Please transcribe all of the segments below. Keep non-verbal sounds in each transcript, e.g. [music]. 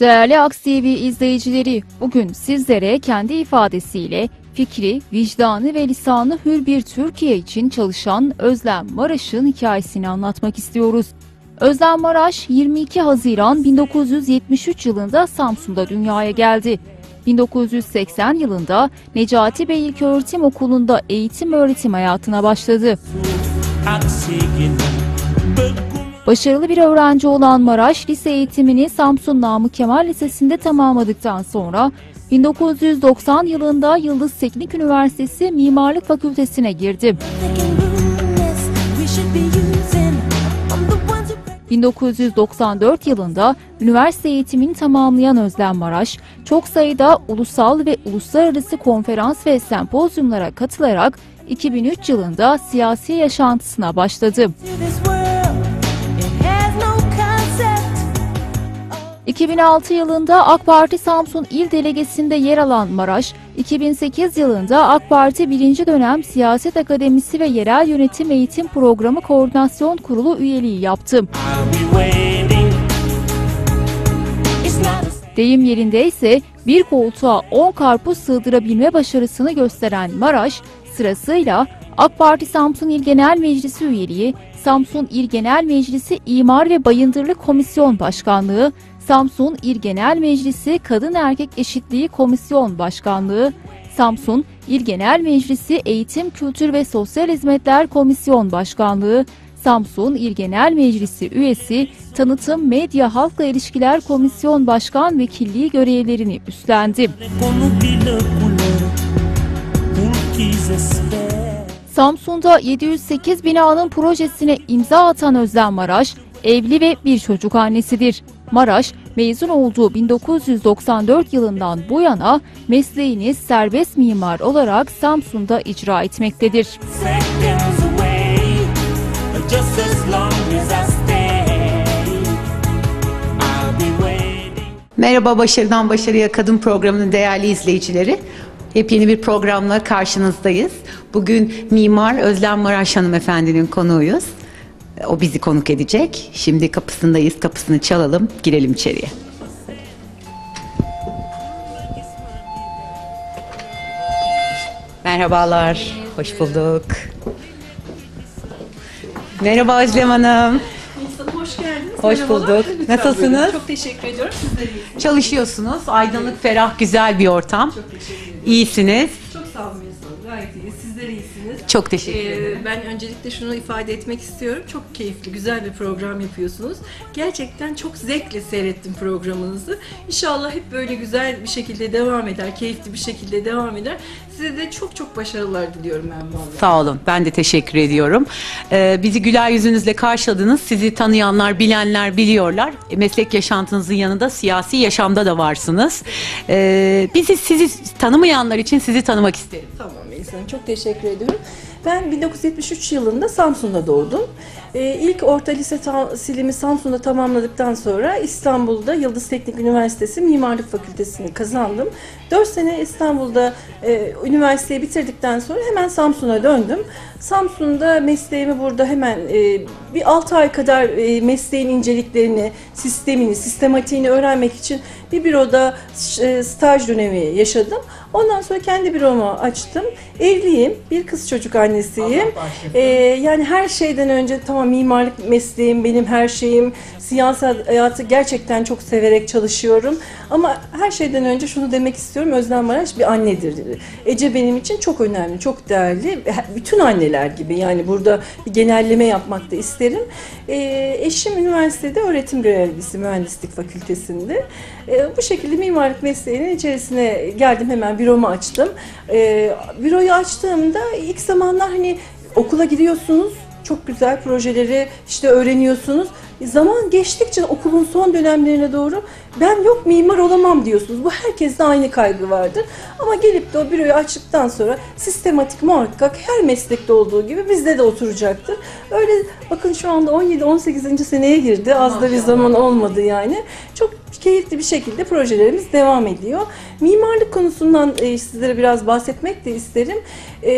Değerli Aks izleyicileri, bugün sizlere kendi ifadesiyle fikri, vicdanı ve lisanı hür bir Türkiye için çalışan Özlem Maraş'ın hikayesini anlatmak istiyoruz. Özlem Maraş 22 Haziran 1973 yılında Samsun'da dünyaya geldi. 1980 yılında Necati Bey İlköğretim Okulu'nda eğitim öğretim hayatına başladı. Başarılı bir öğrenci olan Maraş, lise eğitimini Samsun Namık Kemal Lisesi'nde tamamladıktan sonra 1990 yılında Yıldız Teknik Üniversitesi Mimarlık Fakültesine girdi. 1994 yılında üniversite eğitimini tamamlayan Özlem Maraş, çok sayıda ulusal ve uluslararası konferans ve sempozyumlara katılarak 2003 yılında siyasi yaşantısına başladı. 2006 yılında AK Parti Samsun İl Delegesinde yer alan Maraş, 2008 yılında AK Parti 1. dönem Siyaset Akademisi ve Yerel Yönetim Eğitim Programı Koordinasyon Kurulu üyeliği yaptı. Deyim yerinde ise bir koltuğa 10 karpuz sığdırabilme başarısını gösteren Maraş, sırasıyla AK Parti Samsun İl Genel Meclisi üyeliği, Samsun İl Genel Meclisi İmar ve Bayındırlık Komisyon Başkanlığı, Samsun İl Genel Meclisi Kadın Erkek Eşitliği Komisyon Başkanlığı, Samsun İl Genel Meclisi Eğitim, Kültür ve Sosyal Hizmetler Komisyon Başkanlığı, Samsun İl Genel Meclisi üyesi, Tanıtım Medya Halkla İlişkiler Komisyon Başkan Vekilliği görevlerini üstlendi. Samsun'da 708 binanın projesine imza atan Özlem Maraş, evli ve bir çocuk annesidir. Maraş, mezun olduğu 1994 yılından bu yana mesleğini serbest mimar olarak Samsun'da icra etmektedir. Merhaba Başarıdan Başarıya Kadın programının değerli izleyicileri. Yepyeni bir programla karşınızdayız. Bugün Mimar Özlem Maraş hanımefendinin konuğuyuz. O bizi konuk edecek. Şimdi kapısındayız. Kapısını çalalım. Girelim içeriye. Merhabalar. Hoş bulduk. Merhaba Özlem Hanım. Hoş geldiniz. Hoş Merhabalar. bulduk. Lütfen Nasılsınız? buyurun. Çok teşekkür ediyorum. Sizler iyisiniz. Çalışıyorsunuz. Aydınlık, ferah, güzel bir ortam. Çok teşekkür ederim. İyisiniz. Çok sağ olun. Gayet iyiyiz. Çok teşekkür ederim. Ee, ben öncelikle şunu ifade etmek istiyorum. Çok keyifli, güzel bir program yapıyorsunuz. Gerçekten çok zevkle seyrettim programınızı. İnşallah hep böyle güzel bir şekilde devam eder, keyifli bir şekilde devam eder. Size de çok çok başarılar diliyorum ben vallahi. Sağ olun. Ben de teşekkür ediyorum. Ee, bizi güler yüzünüzle karşıladınız. Sizi tanıyanlar, bilenler biliyorlar. E, Meslek yaşantınızın yanında siyasi yaşamda da varsınız. Ee, bizi sizi tanımayanlar için sizi tanımak isterim. Tamam çok teşekkür ediyorum. Ben 1973 yılında Samsun'da doğdum. Ee, ilk orta lise tahsilimi Samsun'da tamamladıktan sonra İstanbul'da Yıldız Teknik Üniversitesi Mimarlık Fakültesini kazandım. 4 sene İstanbul'da e, üniversiteyi bitirdikten sonra hemen Samsun'a döndüm. Samsun'da mesleğimi burada hemen e, bir 6 ay kadar e, mesleğin inceliklerini, sistemini, sistematiğini öğrenmek için bir büroda e, staj dönemi yaşadım. Ondan sonra kendi büromu açtım. Evliyim, bir kız çocuk annesiyim. Ee, yani her şeyden önce tamam mimarlık mesleğim benim her şeyim. Siyaset hayatı gerçekten çok severek çalışıyorum. Ama her şeyden önce şunu demek istiyorum. Özlem Maraş bir annedir. Ece benim için çok önemli, çok değerli. Bütün anneler gibi yani burada bir genelleme yapmak da isterim. Ee, eşim üniversitede öğretim görevlisi mühendislik fakültesinde. Ee, bu şekilde mimarlık mesleğinin içerisine geldim hemen büromu açtım. Ee, büroyu açtığımda ilk zamanlar hani okula gidiyorsunuz çok güzel projeleri işte öğreniyorsunuz. Zaman geçtikçe okulun son dönemlerine doğru ben yok mimar olamam diyorsunuz. Bu herkeste aynı kaygı vardır. Ama gelip de o büroyu açtıktan sonra sistematik muhakkak her meslekte olduğu gibi bizde de oturacaktır. Öyle bakın şu anda 17-18. seneye girdi. Az da bir zaman olmadı yani. Çok keyifli bir şekilde projelerimiz devam ediyor. Mimarlık konusundan e, sizlere biraz bahsetmek de isterim. E,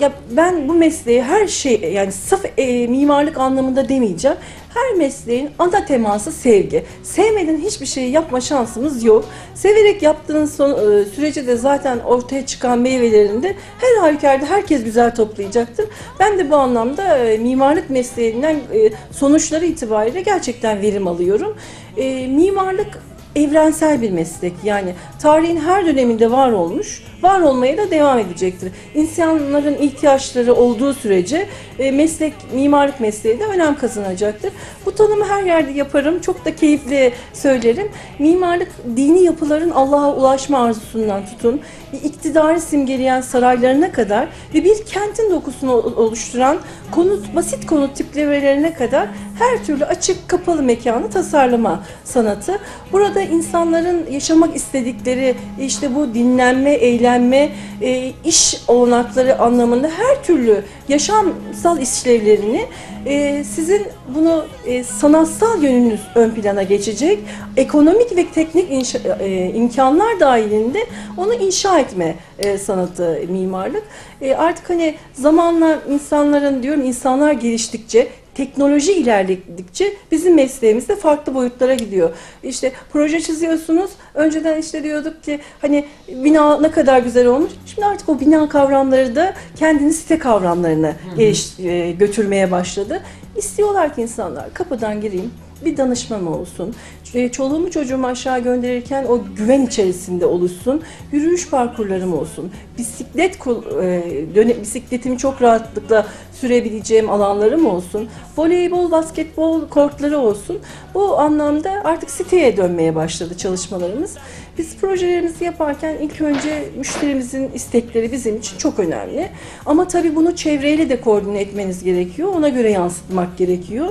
ya ben bu mesleği her şey yani saf e, mimarlık anlamında demeyeceğim. Her mesleğin ana teması sevgi. Sevmeden hiçbir şeyi yapma şansımız yok. Severek yaptığınız son, e, sürece de zaten ortaya çıkan meyvelerini de her halükarda herkes güzel toplayacaktır. Ben de bu anlamda e, mimarlık mesleğinden e, sonuçları itibariyle gerçekten verim alıyorum. E, mimarlık evrensel bir meslek. Yani tarihin her döneminde var olmuş, var olmaya da devam edecektir. İnsanların ihtiyaçları olduğu sürece e, meslek, mimarlık mesleği de önem kazanacaktır. Bu tanımı her yerde yaparım, çok da keyifli söylerim. Mimarlık dini yapıların Allah'a ulaşma arzusundan tutun, iktidarı simgeleyen saraylarına kadar ve bir kentin dokusunu oluşturan konut, basit konut tiplemelerine kadar her türlü açık kapalı mekanı tasarlama sanatı. Burada insanların yaşamak istedikleri işte bu dinlenme, eğlenme, e, iş olanakları anlamında her türlü yaşamsal işlevlerini e, sizin bunu e, sanatsal yönünüz ön plana geçecek, ekonomik ve teknik inşa, e, imkanlar dahilinde onu inşa etme e, sanatı mimarlık. E, artık hani zamanla insanların diyorum insanlar geliştikçe teknoloji ilerledikçe bizim mesleğimiz de farklı boyutlara gidiyor. İşte proje çiziyorsunuz. Önceden işte diyorduk ki hani bina ne kadar güzel olmuş. Şimdi artık o bina kavramları da kendini site kavramlarına geliş, e, götürmeye başladı. İstiyorlar ki insanlar kapıdan gireyim, bir danışmam olsun. E, Çoluğumu çocuğumu aşağı gönderirken o güven içerisinde oluşsun. Yürüyüş parkurlarım olsun. Bisiklet e, bisikletimi çok rahatlıkla sürebileceğim alanlarım olsun. Voleybol, basketbol kortları olsun. Bu anlamda artık siteye dönmeye başladı çalışmalarımız. Biz projelerimizi yaparken ilk önce müşterimizin istekleri bizim için çok önemli. Ama tabii bunu çevreyle de koordine etmeniz gerekiyor. Ona göre yansıtmak gerekiyor.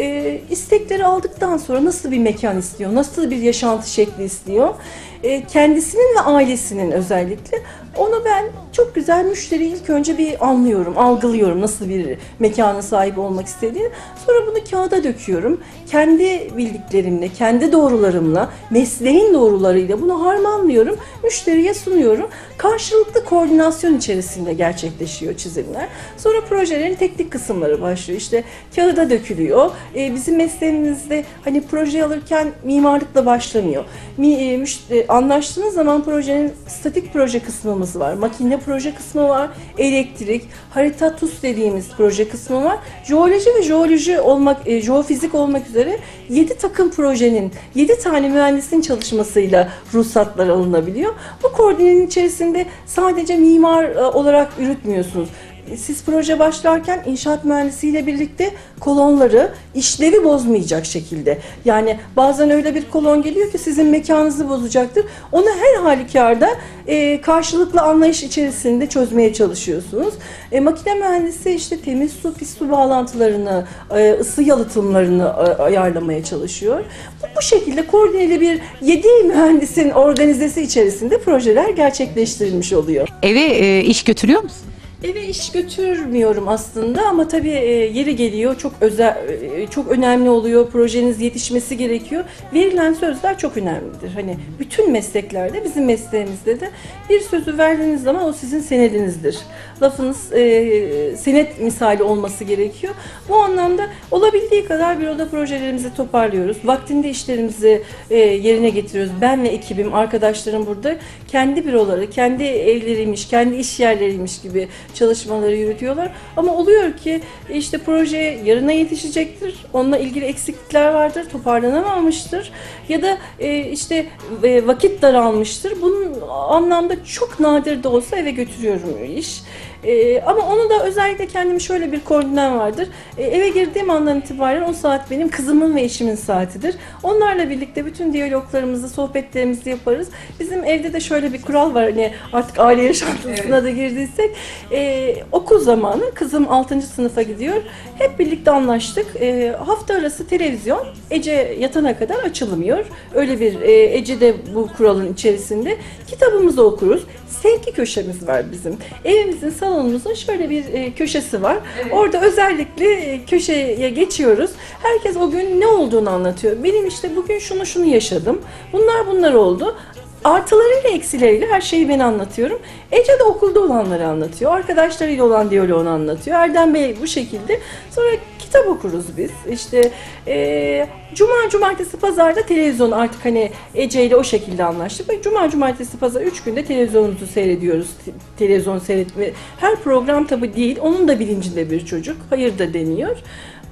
E, istekleri aldıktan sonra nasıl bir mekan istiyor, nasıl bir yaşantı şekli istiyor, e, kendisinin ve ailesinin özellikle onu ben çok güzel müşteri ilk önce bir anlıyorum, algılıyorum nasıl bir mekana sahip olmak istediğini. Sonra bunu kağıda döküyorum. Kendi bildiklerimle, kendi doğrularımla, mesleğin doğrularıyla bunu harmanlıyorum. Müşteriye sunuyorum. Karşılıklı koordinasyon içerisinde gerçekleşiyor çizimler. Sonra projelerin teknik kısımları başlıyor. İşte kağıda dökülüyor. E, bizim mesleğimizde hani proje alırken mimarlıkla başlamıyor. Mi, e, müşt- e, anlaştığınız zaman projenin statik proje kısmımız var. Makine proje kısmı var. Elektrik, harita TUS dediğimiz proje kısmı var. Jeoloji ve jeoloji olmak, e, jeofizik olmak üzere 7 takım projenin 7 tane mühendisin çalışmasıyla ruhsatlar alınabiliyor. Bu koordinenin içerisinde sadece mimar e, olarak yürütmüyorsunuz. Siz proje başlarken inşaat mühendisiyle birlikte kolonları işlevi bozmayacak şekilde. Yani bazen öyle bir kolon geliyor ki sizin mekanınızı bozacaktır. Onu her halükarda e, karşılıklı anlayış içerisinde çözmeye çalışıyorsunuz. E, makine mühendisi işte temiz su, pis su bağlantılarını, e, ısı yalıtımlarını e, ayarlamaya çalışıyor. Bu, bu şekilde koordineli bir 7 mühendisin organizesi içerisinde projeler gerçekleştirilmiş oluyor. Eve e, iş götürüyor musun? Eve iş götürmüyorum aslında ama tabii e, yeri geliyor çok özel e, çok önemli oluyor. Projeniz yetişmesi gerekiyor. Verilen sözler çok önemlidir. Hani bütün mesleklerde bizim mesleğimizde de bir sözü verdiğiniz zaman o sizin senedinizdir. Lafınız e, senet misali olması gerekiyor. Bu anlamda olabildiği kadar bir oda projelerimizi toparlıyoruz. Vaktinde işlerimizi yerine getiriyoruz. Ben ve ekibim, arkadaşlarım burada kendi büroları, kendi evleriymiş, kendi iş yerleriymiş gibi çalışmaları yürütüyorlar. Ama oluyor ki işte proje yarına yetişecektir. Onunla ilgili eksiklikler vardır, toparlanamamıştır. Ya da e, işte e, vakit daralmıştır. Bunun anlamda çok nadir de olsa eve götürüyorum iş. E, ama onu da özellikle kendime şöyle bir koordinem vardır. E, eve girdiğim andan itibaren o saat benim kızımın ve eşimin saatidir. Onlarla birlikte bütün diyaloglarımızı, sohbetlerimizi yaparız. Bizim evde de şöyle bir kural var. Hani artık aile yaşantısına da girdiysek. E, okul zamanı kızım 6. sınıfa gidiyor. Hep birlikte anlaştık. E, hafta arası televizyon Ece yatana kadar açılmıyor. Öyle bir e, Ece de bu kuralın içerisinde. Kitabımızı okuruz. Sevgi köşemiz var bizim. Evimizin salonumuzun şöyle bir e, köşesi var. Orada özellikle e, köşeye geçiyoruz. Herkes o gün ne olduğunu anlatıyor. Benim işte bugün şunu şunu yaşadım. Bunlar bunlar oldu. Artılarıyla eksileriyle her şeyi ben anlatıyorum. Ece de okulda olanları anlatıyor. Arkadaşlarıyla olan diyaloğunu anlatıyor. Erdem Bey bu şekilde. Sonra kitap okuruz biz. İşte e, cuma, cumartesi, pazarda televizyon artık hani Ece ile o şekilde anlaştık. Cuma, cumartesi, pazar üç günde televizyonumuzu seyrediyoruz. Te- televizyon seyretme. Her program tabi değil. Onun da bilincinde bir çocuk. Hayır da deniyor.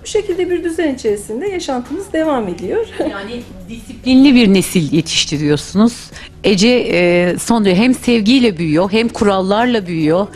Bu şekilde bir düzen içerisinde yaşantımız devam ediyor. [laughs] Yani disiplinli bir nesil yetiştiriyorsunuz. Ece e, son derece hem sevgiyle büyüyor hem kurallarla büyüyor.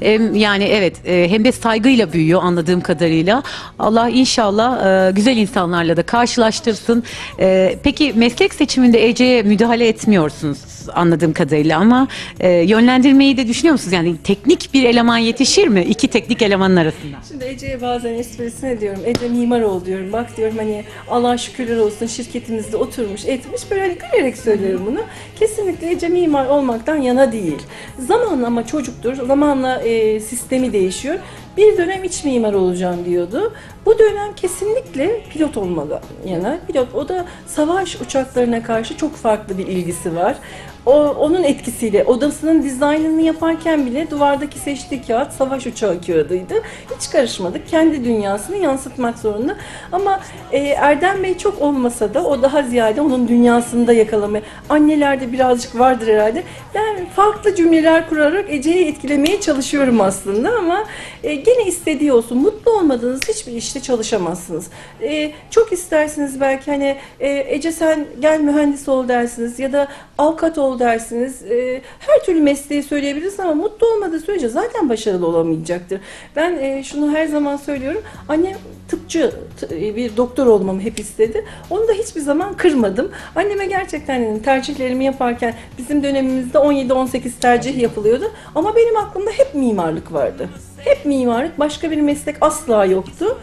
Hem yani evet e, hem de saygıyla büyüyor anladığım kadarıyla. Allah inşallah e, güzel insanlarla da karşılaştırsın. E, peki meslek seçiminde Ece'ye müdahale etmiyorsunuz anladığım kadarıyla ama yönlendirmeyi de düşünüyor musunuz? Yani teknik bir eleman yetişir mi iki teknik elemanın arasında? Şimdi Ece'ye bazen esprisine diyorum. Ece mimar ol diyorum. Bak diyorum hani Allah şükürler olsun şirketimizde oturmuş etmiş. Böyle hani gülerek söylüyorum bunu. Kesinlikle Ece mimar olmaktan yana değil. Zamanla ama çocuktur. Zamanla e, sistemi değişiyor. Bir dönem iç mimar olacağım diyordu. Bu dönem kesinlikle pilot olmalı yana. Pilot o da savaş uçaklarına karşı çok farklı bir ilgisi var. O, onun etkisiyle odasının dizaynını yaparken bile duvardaki seçtiği kağıt savaş uçağı kağıdıydı. Hiç karışmadık. Kendi dünyasını yansıtmak zorunda. Ama e, Erdem Bey çok olmasa da o daha ziyade onun dünyasında yakalamaya. Annelerde birazcık vardır herhalde. Ben farklı cümleler kurarak Ece'yi etkilemeye çalışıyorum aslında ama e, gene istediği olsun. Mutlu olmadığınız hiçbir işte çalışamazsınız. E, çok istersiniz belki hani e, Ece sen gel mühendis ol dersiniz ya da avukat ol dersiniz. E, her türlü mesleği söyleyebilirsiniz ama mutlu olmadığı sürece zaten başarılı olamayacaktır. Ben e, şunu her zaman söylüyorum. Annem tıpçı, e, bir doktor olmamı hep istedi. Onu da hiçbir zaman kırmadım. Anneme gerçekten dedim, tercihlerimi yaparken bizim dönemimizde 17-18 tercih yapılıyordu. Ama benim aklımda hep mimarlık vardı. Hep mimarlık, başka bir meslek asla yoktu.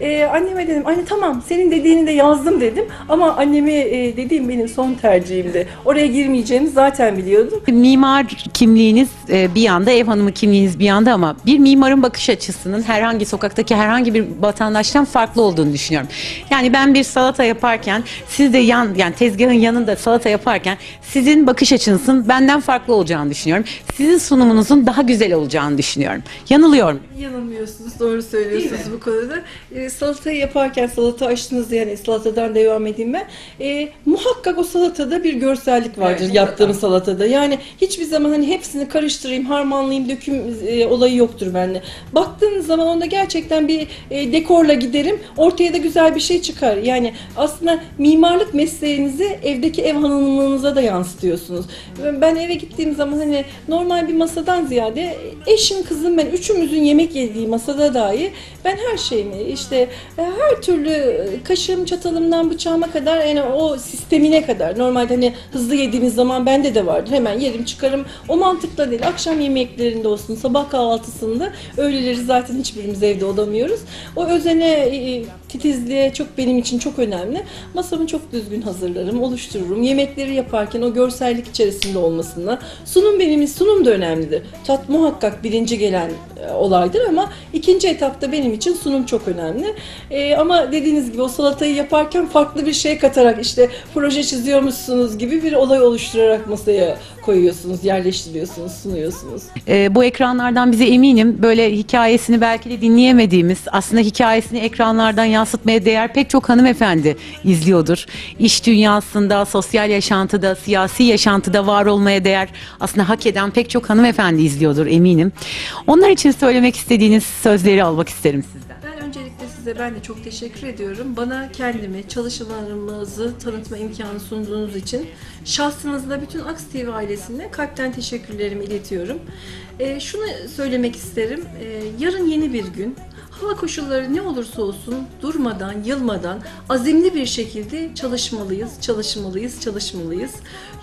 Ee, anneme dedim, anne tamam senin dediğini de yazdım dedim. Ama anneme e, dediğim benim son tercihimdi. Oraya girmeyeceğimi zaten biliyordum. Mimar kimliğiniz e, bir yanda, ev hanımı kimliğiniz bir yanda ama bir mimarın bakış açısının herhangi sokaktaki herhangi bir vatandaştan farklı olduğunu düşünüyorum. Yani ben bir salata yaparken siz de yan yani tezgahın yanında salata yaparken sizin bakış açınızın benden farklı olacağını düşünüyorum. Sizin sunumunuzun daha güzel olacağını düşünüyorum. Yanılıyor muyum? Yanılmıyorsunuz, doğru söylüyorsunuz bu konuda. Ee, salatayı yaparken salata açtınız yani salatadan devam edeyim ben. Ee, muhakkak o salatada bir görsellik vardır Evet, yaptığım salatada. Yani hiçbir zaman hani hepsini karıştırayım, harmanlayayım, döküm e, olayı yoktur bende. Baktığınız zaman onda gerçekten bir e, dekorla giderim. Ortaya da güzel bir şey çıkar. Yani aslında mimarlık mesleğinizi evdeki ev hanımlığınıza da yansıtıyorsunuz. Ben eve gittiğim zaman hani normal bir masadan ziyade eşim, kızım ben üçümüzün yemek yediği masada dahi ben her şeyimi işte e, her türlü e, kaşığım, çatalımdan bıçağıma kadar yani o sistemine kadar normalde hani hızlı yediğimiz zaman bende de vardır. Hemen yerim çıkarım. O mantıkla değil. Akşam yemeklerinde olsun, sabah kahvaltısında öğleleri zaten hiçbirimiz evde olamıyoruz. O özene, e, titizliğe çok benim için çok önemli. Masamı çok düzgün hazırlarım, oluştururum. Yemekleri yaparken o görsellik içerisinde olmasına. Sunum benim sunum da önemlidir. Tat muhakkak birinci gelen e, olaydır ama ikinci etapta benim için sunum çok önemli. E, ama dediğiniz gibi o salatayı yaparken farklı bir şey katarak işte proje çiziyormuşsunuz gibi bir olay oluşturarak masaya koyuyorsunuz, yerleştiriyorsunuz, sunuyorsunuz. Ee, bu ekranlardan bize eminim böyle hikayesini belki de dinleyemediğimiz aslında hikayesini ekranlardan yansıtmaya değer pek çok hanımefendi izliyordur. İş dünyasında, sosyal yaşantıda, siyasi yaşantıda var olmaya değer aslında hak eden pek çok hanımefendi izliyordur eminim. Onlar için söylemek istediğiniz sözleri almak isterim sizden. Size ben de çok teşekkür ediyorum. Bana kendimi, çalışmalarımızı tanıtma imkanı sunduğunuz için şahsınızla bütün Aks TV ailesine kalpten teşekkürlerimi iletiyorum. Ee, şunu söylemek isterim. Ee, yarın yeni bir gün. Hava koşulları ne olursa olsun durmadan, yılmadan azimli bir şekilde çalışmalıyız, çalışmalıyız, çalışmalıyız.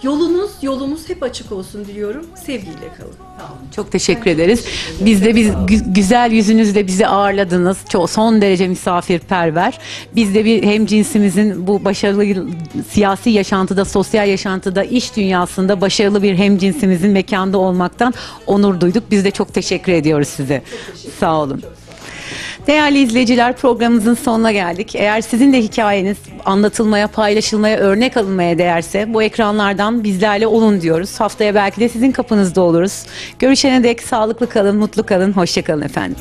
Yolunuz, yolumuz hep açık olsun diliyorum. Sevgiyle kalın. Çok teşekkür ederiz. Biz de biz gü- güzel yüzünüzle bizi ağırladınız. Çok son derece misafirperver. Biz de bir hem cinsimizin bu başarılı siyasi yaşantıda, sosyal yaşantıda, iş dünyasında başarılı bir hem cinsimizin mekanda olmaktan onur duyduk. Biz de çok teşekkür ediyoruz size. Sağ olun. Değerli izleyiciler programımızın sonuna geldik. Eğer sizin de hikayeniz anlatılmaya, paylaşılmaya, örnek alınmaya değerse bu ekranlardan bizlerle olun diyoruz. Haftaya belki de sizin kapınızda oluruz. Görüşene dek sağlıklı kalın, mutlu kalın, hoşça kalın efendim.